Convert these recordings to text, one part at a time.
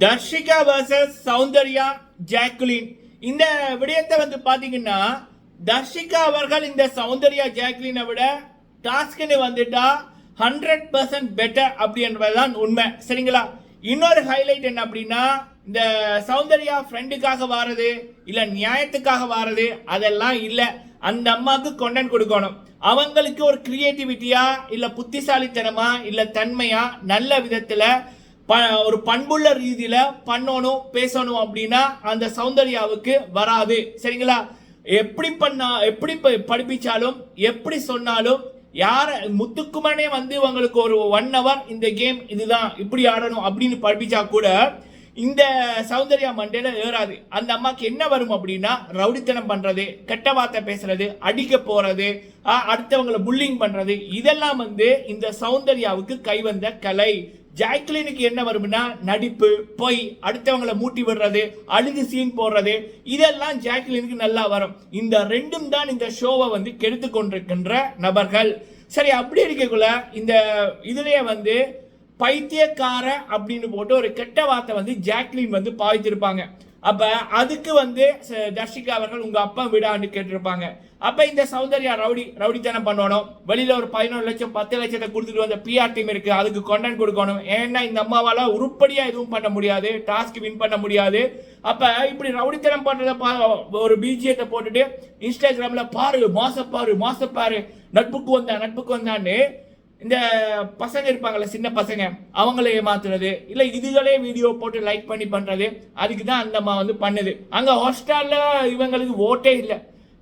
Darshika versus Soundarya Jacqueline இந்த விடயத்தை வந்து பார்த்தீங்கன்னா தர்ஷிகா அவர்கள் இந்த சௌந்தர்யா ஜாக்குலினை விட டாஸ்க்னு வந்துட்டா ஹண்ட்ரட் பர்சன்ட் பெட்டர் அப்படின்றதுதான் உண்மை. சரிங்களா? இன்னொரு ஹைலைட் என்ன அப்படின்னா இந்த சௌந்தர்யா ஃப்ரெண்டுக்காக வாரது இல்லை நியாயத்துக்காக வாரது அதெல்லாம் இல்லை. அந்த அம்மாவுக்கு கொண்டன் கொடுக்கணும். அவங்களுக்கு ஒரு கிரியேட்டிவிட்டியா இல்லை புத்திசாலித்தனமா இல்லை தன்மையா நல்ல விதத்தில் ப- ஒரு பண்புள்ள ரீதியில பண்ணணும் பேசணும் அப்படின்னா அந்த சௌந்தர்யாவுக்கு வராது. சரிங்களா? எப்படி பண்ணா எப்படி ப- படிப்பிச்சாலும் எப்படி சொன்னாலும் யார முத்துக்குமரனே வந்து உங்களுக்கு ஒரு ஒன் ஹவர் இந்த கேம் இதுதான் இப்படி ஆடணும் அப்படின்னு படிப்பிச்சா கூட இந்த சௌந்தர்யா மண்டையில ஏறாது. அந்த அம்மாக்கு என்ன வரும் அப்படின்னா ரவுடித்தனம் பண்றது கெட்ட வார்த்தை பேசுறது அடிக்க போறது அடுத்தவங்களை புல்லிங் பண்றது இதெல்லாம் வந்து இந்த சௌந்தர்யாவுக்கு கைவந்த கலை. ஜாக்லினுக்கு என்ன வரும்னா நடிப்பு பொய் அடுத்தவங்களை மூட்டி விடுறது அழுது சீன் போடுறது இதெல்லாம் ஜாக்லினுக்கு நல்லா வரும். இந்த ரெண்டும் தான் இந்த ஷோவை வந்து கெடுத்து கொண்டிருக்கின்ற நபர்கள். சரி அப்படி இருக்கக்குள்ள இந்த இதுலேயே வந்து பைத்தியக்கார அப்படின்னு போட்டு ஒரு கெட்ட வார்த்தை வந்து ஜாக்லின் வந்து பாவித்திருப்பாங்க அப்ப அதுக்கு வந்து ச- தர்ஷிகா அவர்கள் உங்க அப்பா விடான்னு கேட்டிருப்பாங்க. அப்ப இந்த சௌந்தர்யா ரவுடி ரவுடித்தனம் பண்ணணும்? வெளியில ஒரு பதினோரு லட்சம் பத்து லட்சத்தை கொடுத்துட்டு வந்த பிஆர் டீம் இருக்கு. அதுக்கு கொண்டன் கொடுக்கணும். ஏன்னா இந்த அம்மாவால உருப்படியா எதுவும் பண்ண முடியாது. டாஸ்க் வின் பண்ண முடியாது. அப்ப இப்படி ரவுடித்தனம் பண்ணுறத பா- ஒரு பிஜிஎத்தை போட்டுட்டு இன்ஸ்டாகிராம்ல பாரு மாச பாரு மாச பாரு நட்புக்கு வந்தா நட்புக்கு வந்தான்னு இந்த பசங்க இருப்பாங்கள்ல சின்ன பசங்க அவங்கள ஏமாத்துறது இல்லை இதுகளே வீடியோ போட்டு லைக் பண்ணி பண்ணுறது அதுக்கு தான் அந்த அம்மா வந்து பண்ணுது. அங்கே ஹாஸ்டல்ல இவங்களுக்கு ஓட்டே இல்லை.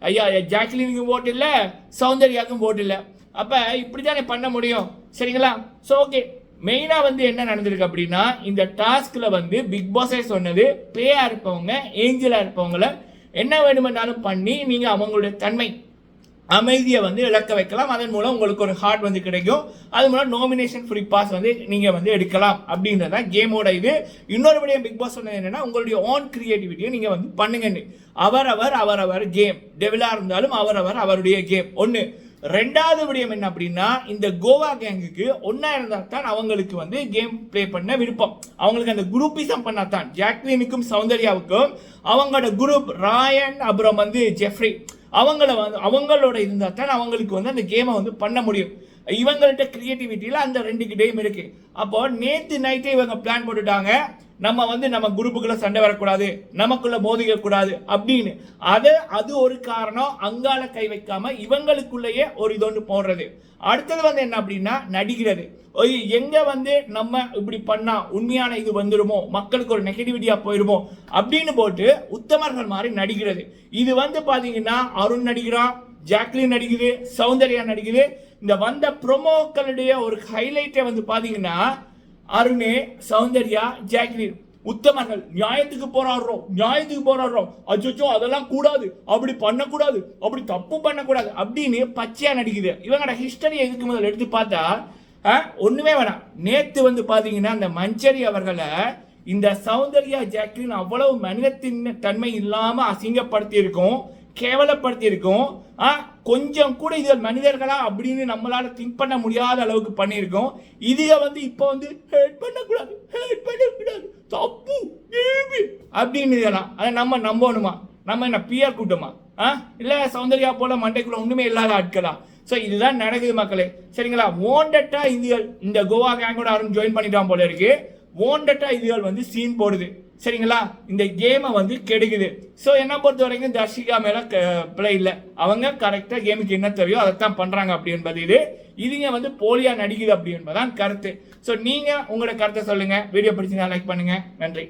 ஐயா ஜாக்லினுக்கும் ஓட்டு இல்லை சௌந்தர்யாவுக்கும் ஓட்டு இல்லை. அப்போ இப்படி தானே பண்ண முடியும்? சரிங்களா? ஸோ ஓகே மெயினாக வந்து என்ன நடந்திருக்கு அப்படின்னா இந்த டாஸ்கில் வந்து பிக் பாஸே சொன்னது பேயாக இருப்பவங்க ஏஞ்சலாக இருப்பவங்கள என்ன வேணுமென்னாலும் பண்ணி நீங்கள் அவங்களுடைய தன்மை அமைதியை வந்து இழக்க வைக்கலாம். அதன் மூலம் உங்களுக்கு ஒரு ஹார்ட் வந்து கிடைக்கும். அது மூலம் நாமினேஷன் ஃப்ரீ பாஸ் வந்து நீங்கள் வந்து எடுக்கலாம் அப்படின்றது தான் கேமோட இது. இன்னொரு விடயம் பிக் பாஸ் சொன்னது என்னென்னா உங்களுடைய ஓன் கிரியேட்டிவிட்டியை நீங்கள் வந்து பண்ணுங்க அவரவர் அவரவர் கேம் டெவிலாக இருந்தாலும் அவரவர் அவருடைய கேம் ஒன்று ரெண்டாவது விடயம் என்ன அப்படின்னா இந்த கோவா கேங்குக்கு ஒன்றா இருந்தால் தான் அவங்களுக்கு வந்து கேம் ப்ளே பண்ண விருப்பம். அவங்களுக்கு அந்த குரூப்பிசம் பண்ணாதான் ஜாக்லினுக்கும் சௌந்தர்யாவுக்கும் அவங்களோட குரூப் ராயன் அப்புறம் வந்து ஜெஃப்ரி. அவங்கள வந்து அவங்களோட இருந்தால் தான் அவங்களுக்கு வந்து அந்த கேமை வந்து பண்ண முடியும். இவங்கள்ட்ட கிரியேட்டிவிட்டியில் அந்த ரெண்டு கிட்டேயும் இருக்குது அப்போ நேற்று நைட்டே இவங்க பிளான் போட்டுட்டாங்க. நம்ம வந்து நம்ம குரூப்புக்குள்ள சண்டை வரக்கூடாது நமக்குள்ள மோதிக்க கூடாது அப்படின்னு. அது அது ஒரு காரணம். அங்கால கை வைக்காம இவங்களுக்குள்ளேயே ஒரு இது ஒன்று போடுறது. அடுத்தது வந்து என்ன அப்படின்னா நடிக்கிறது. ஒய், எங்க வந்து நம்ம இப்படி பண்ணா உண்மையான இது வந்துருமோ? மக்களுக்கு ஒரு நெகட்டிவிட்டியா போயிருமோ? அப்படின்னு போட்டு உத்தமர்கள் மாதிரி நடிக்கிறது. இது வந்து பாத்தீங்கன்னா அருண் நடிக்கிறான் ஜாக்லின் நடிக்குது சௌந்தர்யா நடிக்குது. இந்த வந்த ப்ரொமோக்களுடைய ஒரு ஹைலைட்டை வந்து பாத்தீங்கன்னா அருணே சௌந்தர்யா ஜாக்லின் உத்தமர்கள் நியாயத்துக்கு போராடுறோம் நியாயத்துக்கு போராடுறோம். அச்சோ அதெல்லாம் கூடாது. அப்படி பண்ணக்கூடாது. அப்படி தப்பு பண்ணக்கூடாது. அப்படின்னு பச்சையா நடிக்குது. இவங்களோட ஹிஸ்டரி எதுக்கு முதல் எடுத்து பார்த்தா ஆ, ஒண்ணுமே வேணாம். நேத்து வந்து பாத்தீங்கன்னா அந்த மஞ்சரி அவர்களை இந்த சௌந்தர்யா ஜாக்லின் அவ்வளவு மனிதத்தின் தன்மை இல்லாம அசிங்கப்படுத்தி இருக்கும் கேவலப்படுத்தி இருக்கும் ஆ, கொஞ்சம் கூட இது மனிதர்களா அப்படின்னு நம்மளால திங்க் பண்ண முடியாத அளவுக்கு பண்ணியிருக்கோம். இதுக வந்து இப்போ வந்து ஹேட் பண்ணக்கூடாது ஹேட் பண்ணக்கூடாது. தப்பு அப்படின்னு இதெல்லாம். அதை நம்ம நம்பணுமா? நம்ம என்ன பிஆர் கூட்டமா? ஆ? இல்லை சௌந்தர்யா போல மண்டைக்குள்ள ஒன்றுமே இல்லாத ஆட்களா? ஸோ இதுதான் நடக்குது மக்களே. சரிங்களா? ஓண்டட்டா இந்தியர் இந்த கோவா கேங்கோட யாரும் ஜாயின் பண்ணிட்டான் போல இருக்குது ஓண்டட்டா இதுகள் வந்து சீன் போடுது. சரிங்களா? இந்த கேமை வந்து கெடுக்குது. ஸோ என்ன பொறுத்த வரைக்கும் தர்ஷிகா மேல பிள்ளை இல்லை. அவங்க கரெக்டாக கேமுக்கு என்ன தேவையோ அதைத்தான் பண்ணுறாங்க அப்படி என்பது இது. இதுங்க வந்து போலியா நடிக்குது அப்படி என்பதுதான் கருத்து. ஸோ நீங்கள் உங்களோட கருத்தை சொல்லுங்கள் வீடியோ பிடிச்சிருந்தா லைக் பண்ணுங்கள் நன்றி.